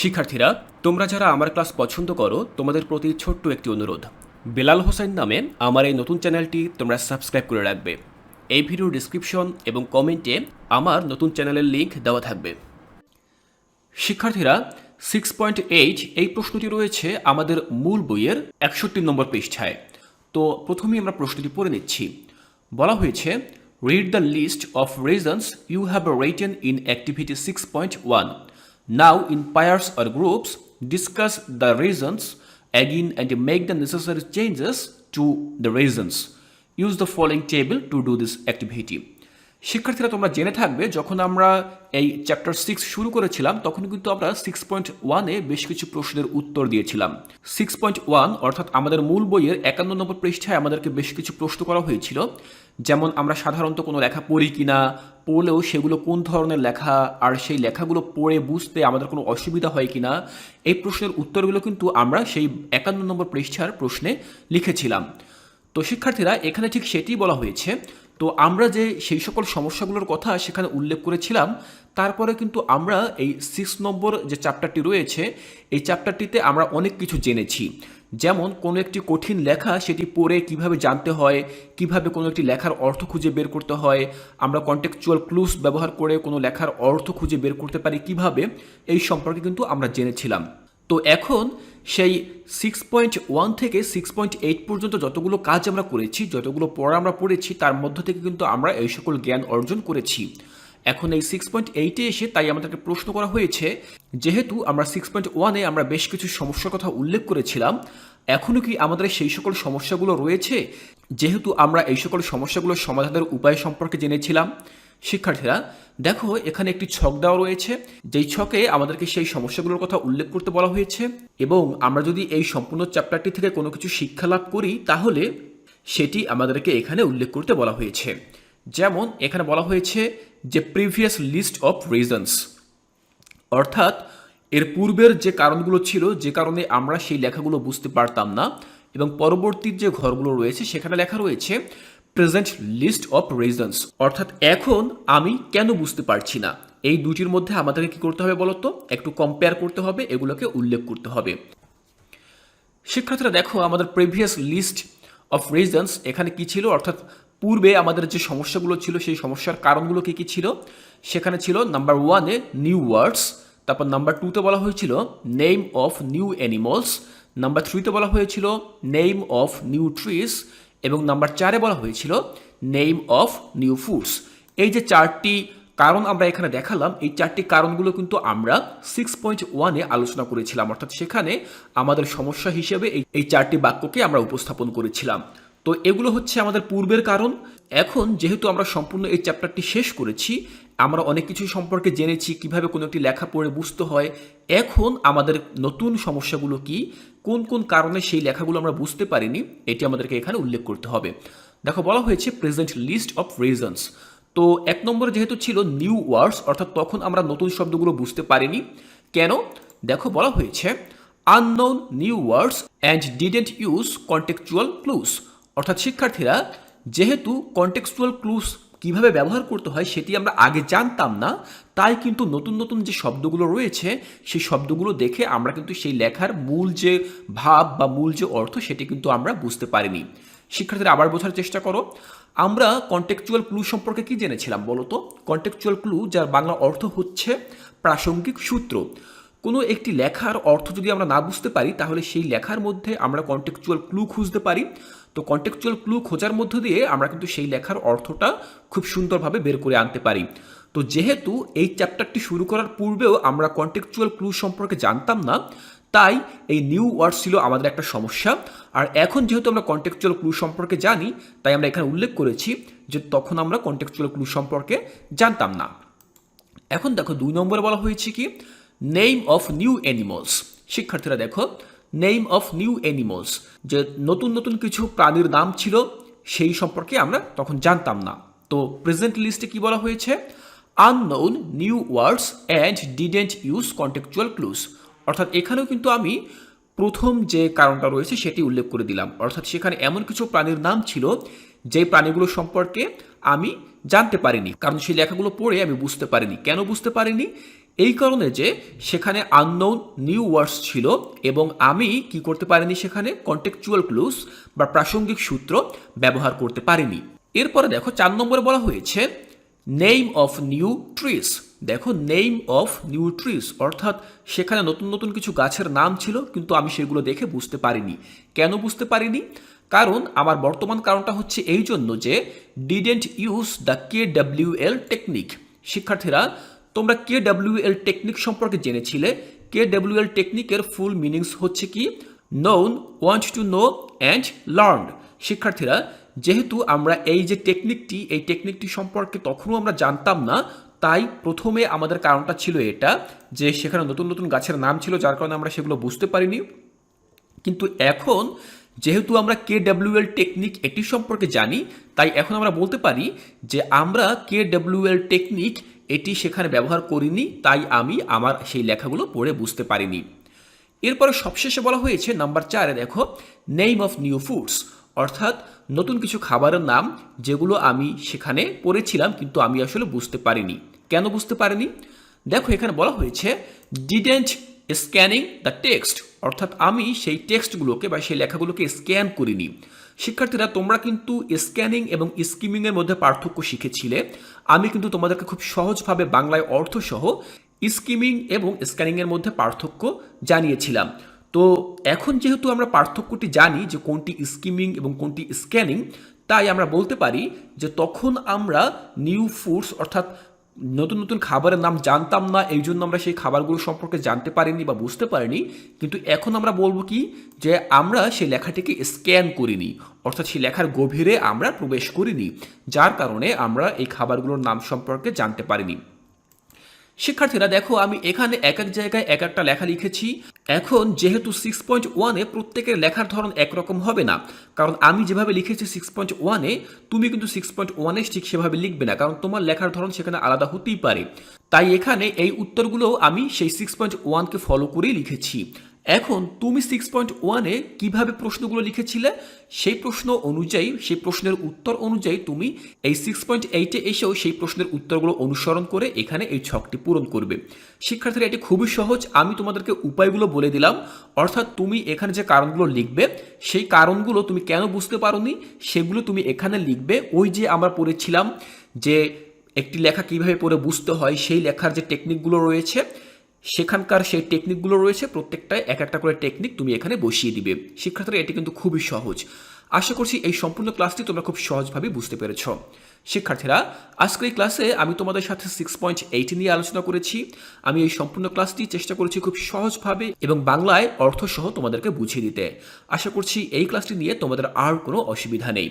শিক্ষার্থীরা, তোমরা যারা আমার ক্লাস পছন্দ করো, তোমাদের প্রতি ছোট্ট একটি অনুরোধ। বেলাল হোসেন নামে আমার এই নতুন চ্যানেলটি তোমরা সাবস্ক্রাইব করে রাখবে। এই ভিডিওর ডিসক্রিপশন এবং কমেন্টে আমার নতুন চ্যানেলের লিঙ্ক দেওয়া থাকবে। শিক্ষার্থীরা সিক্স পয়েন্ট এইট এই প্রশ্নটি রয়েছে আমাদের মূল বইয়ের একষট্টি নম্বর পৃষ্ঠায়। তো প্রথমেই আমরা প্রশ্নটি পড়ে নিচ্ছি। বলা হয়েছে read the list of reasons you have written in activity six point one Now in pairs or groups, discuss the reasons again and make the necessary changes to the reasons. Use the following table to do this activity. শিক্ষার্থীরা তোমরা জেনে থাকবে, যখন আমরা এই chapter six শুরু করেছিলাম, তখন কিন্তু আমরা সিক্স পয়েন্ট ওয়ানে বেশ কিছু প্রশ্নের উত্তর দিয়েছিলাম। সিক্স পয়েন্ট ওয়ান অর্থাৎ আমাদের মূল বইয়ের একান্ন নম্বর পৃষ্ঠায় আমাদেরকে বেশ কিছু প্রশ্ন করা হয়েছিল, যেমন আমরা সাধারণত কোনো লেখা পড়ি কিনা, পড়লেও সেগুলো কোন ধরনের লেখা, আর সেই লেখাগুলো পড়ে বুঝতে আমাদের কোনো অসুবিধা হয় কিনা, এই প্রশ্নের উত্তরগুলো কিন্তু আমরা সেই একান্ন নম্বর পৃষ্ঠার প্রশ্নে লিখেছিলাম। তো শিক্ষার্থীরা, এখানে ঠিক সেটিই বলা হয়েছে তো আমরা যে সেই সকল সমস্যাগুলোর কথা সেখানে উল্লেখ করেছিলাম, তারপরে কিন্তু আমরা এই সিক্স নম্বর যে চ্যাপ্টারটি রয়েছে, এই চ্যাপ্টারটিতে আমরা অনেক কিছু জেনেছি। যেমন কোনো একটি কঠিন লেখা সেটি পড়ে কীভাবে জানতে হয়, কীভাবে কোনো একটি লেখার অর্থ খুঁজে বের করতে হয়, আমরা কন্টেকচুয়াল ক্লুস ব্যবহার করে কোনো লেখার অর্থ খুঁজে বের করতে পারি কীভাবে, এই সম্পর্কে কিন্তু আমরা জেনেছিলাম। তো এখন সেই সিক্স পয়েন্ট ওয়ান থেকে সিক্স পয়েন্ট এইট পর্যন্ত যতগুলো কাজ আমরা করেছি, যতগুলো পড়া আমরা পড়েছি, তার মধ্য থেকে কিন্তু আমরা এই সকল জ্ঞান অর্জন করেছি। এখন এই সিক্স পয়েন্ট এইটে এসে তাই আমাদেরকে প্রশ্ন করা হয়েছে, যেহেতু আমরা সিক্স পয়েন্ট ওয়ানে আমরা বেশ কিছু সমস্যার কথা উল্লেখ করেছিলাম এখনও কি আমাদের সেই সকল সমস্যাগুলো রয়েছে? যেহেতু আমরা এই সকল সমস্যাগুলোর সমাধানের উপায় সম্পর্কে জেনেছিলাম শিক্ষার্থীরা, দেখো এখানে একটি ছক দেওয়া রয়েছে। যেই ছকে আমাদেরকে সেই সমস্যাগুলোর কথা উল্লেখ করতে বলা হয়েছে এবং আমরা যদি এই সম্পূর্ণ চ্যাপ্টারটি থেকে কোনো কিছু শিক্ষা লাভ করি, তাহলে সেটি আমাদেরকে এখানে উল্লেখ করতে বলা হয়েছে। যেমন এখানে বলা হয়েছে যে প্রিভিয়াস লিস্ট অফ রিজনস, অর্থাৎ এর পূর্বের যে কারণগুলো ছিল, যে কারণে আমরা সেই লেখাগুলো বুঝতে পারতাম না এবং পরবর্তীর যে ঘরগুলো রয়েছে, সেখানে লেখা রয়েছে প্রেজেন্ট লিস্ট অফ রিজনস অর্থাৎ এখন আমি কেন বুঝতে পারছি না? এই দুটির মধ্যে আমাদেরকে কি করতে হবে বলতো? একটু কম্পেয়ার করতে হবে, এগুলোকে উল্লেখ করতে হবে। শিক্ষার্থীরা, দেখো, আমাদের প্রিভিয়াস লিস্ট অফ রিজনস এখানে কি ছিল? অর্থাৎ পূর্বে আমাদের যে সমস্যাগুলো ছিল, সেই সমস্যার কারণগুলো কী কী ছিল? সেখানে ছিল নাম্বার ওয়ানে নিউ ওয়ার্ডস তারপর নাম্বার টুতে বলা হয়েছিল name of new animals number থ্রিতে বলা হয়েছিল নেম অফ নিউ ট্রিস এবং নাম্বার চারে বলা হয়েছিল নেম অফ নিউ ফুডস এই যে চারটি কারণ আমরা এখানে দেখালাম, এই চারটি কারণগুলো কিন্তু আমরা সিক্স পয়েন্ট ওয়ানে আলোচনা করেছিলাম। অর্থাৎ সেখানে আমাদের সমস্যা হিসেবে এই এই চারটি বাক্যকে আমরা উপস্থাপন করেছিলাম। তো এগুলো হচ্ছে আমাদের পূর্বের কারণ। এখন যেহেতু আমরা সম্পূর্ণ এই চ্যাপ্টারটি শেষ করেছি আমরা অনেক কিছু সম্পর্কে জেনেছি, কীভাবে কোনো একটি লেখা পড়ে বুঝতে হয়। এখন আমাদের নতুন সমস্যাগুলো কি? কোন কোন কারণে সেই লেখাগুলো আমরা বুঝতে পারিনি? এটি আমাদেরকে এখানে উল্লেখ করতে হবে। দেখো, বলা হয়েছে প্রেজেন্ট লিস্ট অফ রিজনস তো এক নম্বরে যেহেতু ছিল নিউ ওয়ার্ডস অর্থাৎ তখন আমরা নতুন শব্দগুলো বুঝতে পারিনি। কেন? দেখো, বলা হয়েছে unknown new words and didn't use contextual clues অর্থাৎ শিক্ষার্থীরা যেহেতু কন্টেক্সচুয়াল ক্লুস কীভাবে ব্যবহার করতে হয় সেটি আমরা আগে জানতাম না। তাই কিন্তু নতুন নতুন যে শব্দগুলো রয়েছে, সেই শব্দগুলো দেখে আমরা কিন্তু সেই লেখার মূল যে ভাব বা মূল যে অর্থ সেটি কিন্তু আমরা বুঝতে পারিনি। শিক্ষার্থীরা আবার বোঝার চেষ্টা করো। আমরা কন্টেকচুয়াল ক্লু সম্পর্কে কি জেনেছিলাম বলো তো? কন্টেকচুয়াল ক্লু যার বাংলা অর্থ হচ্ছে প্রাসঙ্গিক সূত্র। কোনো একটি লেখার অর্থ যদি আমরা না বুঝতে পারি, তাহলে সেই লেখার মধ্যে আমরা কন্টেকচুয়াল ক্লু খুঁজতে পারি। তো কন্টেকচুয়াল ক্লু খোঁজার মধ্য দিয়ে আমরা কিন্তু সেই লেখার অর্থটা খুব সুন্দরভাবে বের করে আনতে পারি। তো যেহেতু এই চ্যাপ্টারটি শুরু করার পূর্বেও আমরা কন্টেকচুয়াল ক্লু সম্পর্কে জানতাম না, তাই এই নিউ ওয়ার্ড ছিল আমাদের একটা সমস্যা। আর এখন যেহেতু আমরা কন্টেকচুয়াল ক্লু সম্পর্কে জানি, তাই আমরা এখানে উল্লেখ করেছি যে তখন আমরা কন্টেকচুয়াল ক্লু সম্পর্কে জানতাম না। এখন দেখো দুই নম্বরে বলা হয়েছে কি নেম অফ নিউ অ্যানিমলস শিক্ষার্থীরা দেখো নেম অফ নিউ অ্যানিমলস যে নতুন নতুন কিছু প্রাণীর নাম ছিল, সেই সম্পর্কে আমরা তখন জানতাম না। তো প্রেজেন্ট লিস্টে কি বলা হয়েছে? Unknown new words and didn't use contextual clues অর্থাৎ এখানেও কিন্তু আমি প্রথম যে কারণটা রয়েছে সেটি উল্লেখ করে দিলাম। অর্থাৎ সেখানে এমন কিছু প্রাণীর নাম ছিল, যে প্রাণীগুলো সম্পর্কে আমি জানতে পারিনি। কারণ সেই লেখাগুলো পড়ে আমি বুঝতে পারিনি। কেন বুঝতে পারিনি? এই কারণে যে সেখানে আননোন নিউ ওয়ার্ডস ছিল এবং আমি কি করতে পারিনি সেখানে কন্টেকচুয়াল ক্লুজ বা প্রাসঙ্গিক সূত্র ব্যবহার করতে পারিনি। এরপরে দেখো চার নম্বরে বলা হয়েছে নেইম অফ নিউ ট্রিস দেখো নেইম অফ নিউ ট্রিস অর্থাৎ সেখানে নতুন নতুন কিছু গাছের নাম ছিল, কিন্তু আমি সেগুলো দেখে বুঝতে পারিনি। কেন বুঝতে পারিনি? কারণ আমার বর্তমান কারণটা হচ্ছে এই জন্য যে didn't use the K W L technique শিক্ষার্থীরা তোমরা কে ডাব্লিউ এল টেকনিক সম্পর্কে জেনেছিলে। কে ডাব্লিউ এল টেকনিকের ফুল মিনিংস হচ্ছে কি? Known want to know and learn শিক্ষার্থীরা, যেহেতু আমরা এই যে টেকনিকটি, এই টেকনিকটি সম্পর্কে তখনও আমরা জানতাম না, তাই প্রথমে আমাদের কারণটা ছিল এটা, যে সেখানে নতুন নতুন গাছের নাম ছিল, যার কারণে আমরা সেগুলো বুঝতে পারিনি। কিন্তু এখন, যেহেতু আমরা কে ডাব্লিউএল টেকনিক এটি সম্পর্কে জানি, তাই এখন আমরা বলতে পারি যে আমরা কে ডাব্লিউএল টেকনিক এটি সেখানে ব্যবহার করিনি, তাই আমি আমার সেই লেখাগুলো পড়ে বুঝতে পারিনি। এরপরে সবশেষে বলা হয়েছে, নাম্বার চারে দেখো নেম অফ নিউ ফুডস, অর্থাৎ নতুন কিছু খাবারের নাম যেগুলো আমি সেখানে পড়েছিলাম, কিন্তু আমি আসলে বুঝতে পারিনি। কেন বুঝতে পারিনি? দেখো, এখানে বলা হয়েছে ডিডেন্ট স্ক্যানিং দ্য টেক্সট অর্থাৎ আমি সেই টেক্সটগুলোকে বা সেই লেখাগুলোকে স্ক্যান করিনি। শিক্ষার্থীরা, তোমরা কিন্তু স্ক্যানিং এবং স্কিমিংয়ের মধ্যে পার্থক্য শিখেছিলে। আমি কিন্তু তোমাদেরকে খুব সহজভাবে বাংলায় অর্থসহ স্কিমিং এবং স্ক্যানিংয়ের মধ্যে পার্থক্য জানিয়েছিলাম। তো এখন যেহেতু আমরা পার্থক্যটি জানি যে কোনটি স্কিমিং এবং কোনটি স্ক্যানিং তাই আমরা বলতে পারি যে তখন আমরা নিউ ফুডস অর্থাৎ নতুন নতুন খাবারের নাম জানতাম না, এই জন্য আমরা সেই খাবারগুলো সম্পর্কে জানতে পারিনি বা বুঝতে পারিনি। কিন্তু এখন আমরা বলব কি, যে আমরা সেই লেখাটিকে স্ক্যান করিনি, অর্থাৎ সেই লেখার গভীরে আমরা প্রবেশ করিনি, যার কারণে আমরা এই খাবারগুলোর নাম সম্পর্কে জানতে পারিনি। শিক্ষার্থীরা, দেখো, আমি এখানে এক এক জায়গায় এক একটা লেখা লিখেছি। এখন যেহেতু সিক্স পয়েন্ট ওয়ানে প্রত্যেকের লেখার ধরন একরকম হবে না, কারণ আমি যেভাবে লিখেছি সিক্স পয়েন্ট ওয়ানে তুমি কিন্তু সিক্স পয়েন্ট ওয়ানে ঠিক সেভাবে লিখবে না, কারণ তোমার লেখার ধরন সেখানে আলাদা হতেই পারে। তাই এখানে এই উত্তরগুলো আমি সেই সিক্স পয়েন্ট ওয়ানকে ফলো করেই লিখেছি। এখন তুমি সিক্স পয়েন্ট ওয়ানে কীভাবে প্রশ্নগুলো লিখেছিলে? সেই প্রশ্ন অনুযায়ী, সেই প্রশ্নের উত্তর অনুযায়ী তুমি এই সিক্স পয়েন্ট এইটে এসেও সেই প্রশ্নের উত্তরগুলো অনুসরণ করে এখানে এই ছকটি পূরণ করবে। শিক্ষার্থীরা, এটি খুবই সহজ। আমি তোমাদেরকে উপায়গুলো বলে দিলাম। অর্থাৎ তুমি এখানে যে কারণগুলো লিখবে, সেই কারণগুলো তুমি কেন বুঝতে পারোনি? সেগুলো তুমি এখানে লিখবে। ওই যে আমরা পড়েছিলাম যে একটি লেখা কীভাবে পড়ে বুঝতে হয়, সেই লেখার যে টেকনিকগুলো রয়েছে সেখানকার সেই টেকনিকগুলো রয়েছে প্রত্যেকটায় এক একটা করে টেকনিক তুমি এখানে বসিয়ে দিবে। শিক্ষার্থীরা, এটি কিন্তু খুবই সহজ। আশা করছি এই সম্পূর্ণ ক্লাসটি তোমরা খুব সহজভাবে বুঝতে পেরেছ। শিক্ষার্থীরা, আজকের এই ক্লাসে আমি তোমাদের সাথে সিক্স পয়েন্ট এইট নিয়ে আলোচনা করেছি। আমি এই সম্পূর্ণ ক্লাসটি চেষ্টা করেছি খুব সহজভাবে এবং বাংলায় অর্থসহ তোমাদেরকে বুঝিয়ে দিতে। আশা করছি এই ক্লাসটি নিয়ে তোমাদের আর কোনো অসুবিধা নেই।